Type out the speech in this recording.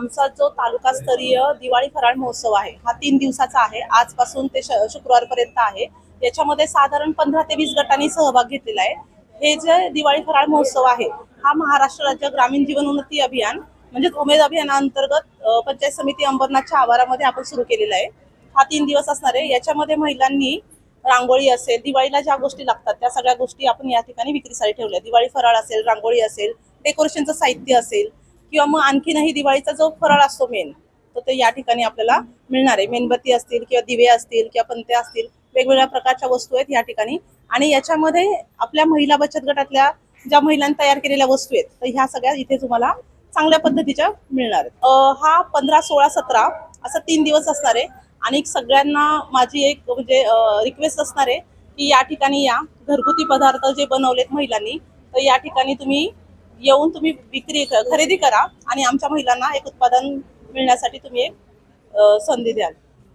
आमचा जो तालुकास्तरीय दिवाळी फराळ महोत्सव आहे हा तीन दिवसाचा आहे. आजपासून ते श- शुक्रवारपर्यंत आहे. याच्यामध्ये साधारण पंधरा ते वीस गटांनी सहभाग घेतलेला आहे. हे जे दिवाळी फराळ महोत्सव आहे हा महाराष्ट्र राज्य ग्रामीण जीवन उन्नती अभियान म्हणजेच उमेद अभियानाअंतर्गत पंचायत समिती अंबरनाथच्या आवारामध्ये आपण सुरू केलेला आहे. हा तीन दिवस असणार आहे. याच्यामध्ये महिलांनी रांगोळी असेल दिवाळीला ज्या गोष्टी लागतात त्या सगळ्या गोष्टी आपण या ठिकाणी विक्रीसाठी ठेवल्या दिवाळी फराळ असेल रांगोळी असेल डेकोरेशनचं साहित्य असेल किंवा मग आणखीनही दिवाळीचा जो फराळ असतो मेन तर ते या ठिकाणी आपल्याला मिळणार आहे. मेणबत्ती असतील किंवा दिवे असतील किंवा पंते असतील वेगवेगळ्या प्रकारच्या वस्तू आहेत या ठिकाणी. आणि याच्यामध्ये आपल्या महिला बचत गटातल्या ज्या महिलांनी तयार केलेल्या वस्तू आहेत तर ह्या सगळ्या इथे तुम्हाला चांगल्या पद्धतीच्या मिळणार आहेत. हा पंधरा सोळा सतरा असा तीन दिवस असणार आहे. आणि सगळ्यांना माझी एक म्हणजे रिक्वेस्ट असणार आहे की या ठिकाणी या घरगुती पदार्थ जे बनवलेत महिलांनी तर या ठिकाणी तुम्ही येऊन तुम्ही विक्री खरेदी करा आणि आमच्या महिलांना एक उत्पादन मिळण्यासाठी तुम्ही एक संधी द्याल.